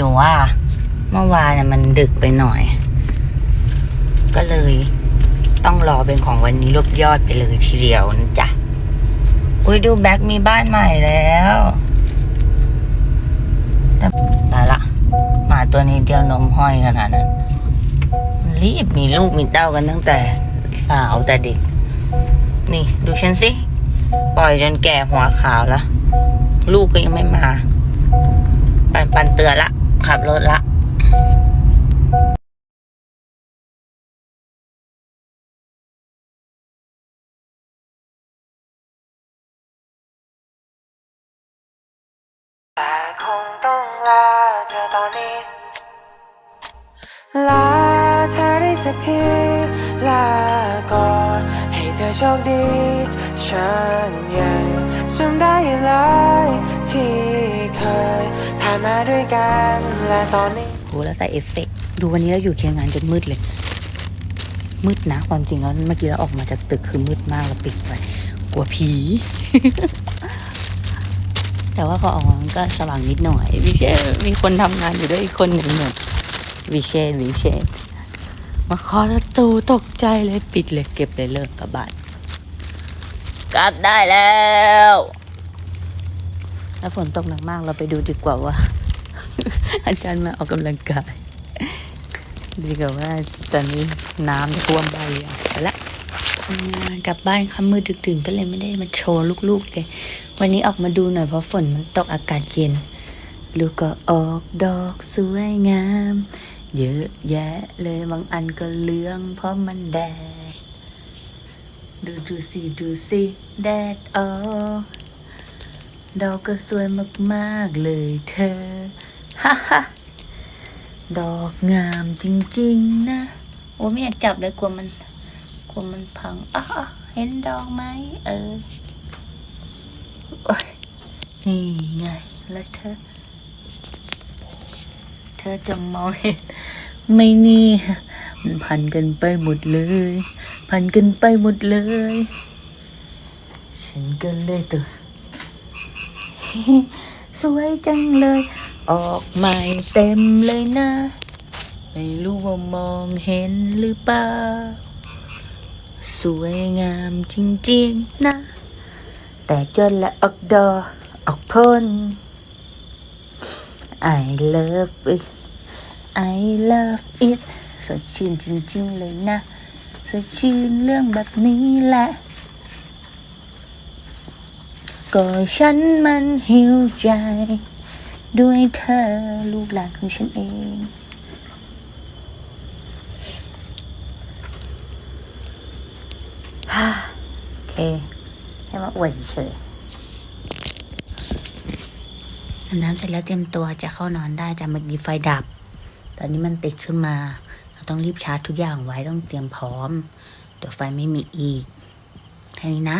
อยู่ว่า เมื่อวานน่ะมันดึกไปหน่อย ก็เลย ต้องรอเป็นของวันนี้รวบยอดไปเลยทีเดียวนะจ๊ะอุ้ยดูแบ็คมีบ้านใหม่แล้วแต่ตายละหมาตัวนี้เดียวนมห้อยขนาดนั้นมันรีบมีลูกมีเต้ากันตั้งแต่สาวแต่เด็ก นี่ดูฉันสิ ปล่อยจนแก่หัวขาวแล้วลูกก็ยังไม่มา ปันปันเตือนละ ขับรถละคงต้องลาเธอตอนนี้ ลาเธอได้สักที ลาก่อนให้เธอโชคดี ฉันยังจำได้อยู่เลย ด้วยกันและตอนนี้โหแล้วใส่เอฟเฟกดูวันนี้เราอยู่เทียงงานจนมืดเลย มืดนะความจริงแล้วเมื่อกี้เราออกมาจากตึกคือมืดมากเราปิดไฟกลัวผี แต่ว่าพอออกมาก็สว่างนิดหน่อยวิเชมีคนทำงานอยู่ด้วยอีกคนหนึ่งเหมือนวิเชวิเชมาเคาะประตูตกใจเลยปิดเลยเก็บเลยเลิกกลับบ้านกลับได้แล้ว แล้วฝนตกหนักมากเราไปดูดีกว่าว่า อาจารย์มาออกกำลังกาย ดีกว่าว่าตอนนี้น้ำจะท่วมใบอะไปละทำงานกลับบ้านค่ำมืดดึกดื่นก็เลยไม่ได้มาโชว์ลูกๆเลยวันนี้ออกมาดูหน่อยเพราะฝนมันตกอากาศเย็น ลูกก็ออกดอกสวยงาม เยอะแยะเลยบางอันก็เหลือง เพราะมันแดด ดูดูสิดูสิแดดออกดอกก็สวยมากๆเลยเธอ ฮ่าฮ่าดอกงามจริงๆ นะ โอ้ไม่อยากจับเลยกลัวมันกลัวมันพังอ้าเห็นดอกไหมเออโอ๊ยนี่ไงแล้วเธอ เธอจะมองเห็นไม่นี่มันพันกันไปหมดเลย พันกันไปหมดเลย ฉันก็เลยตัวสวยจังเลย ออกใหม่เต็มเลยนะ ไม่รู้ว่ามองเห็นหรือเปล่า สวยงามจริงๆนะ แต่จนละออกดอออกพ้น I love it I love it สดชื่นจริงๆเลยนะ สดชื่นเรื่องแบบนี้แหละก็ฉันมันหิวใจ ด้วยเธอลูกหลานของฉันเอง ฮ่าโอเคให้มาอวดเฉยอาบน้ำเสร็จแล้วเตรียมตัวจะเข้านอนได้จะเมื่อกี้ไฟดับ ตอนนี้มันติดขึ้นมา เราต้องรีบชาร์จทุกอย่างไว้ต้องเตรียมพร้อม เดี๋ยวไฟไม่มีอีกแค่นี้นะ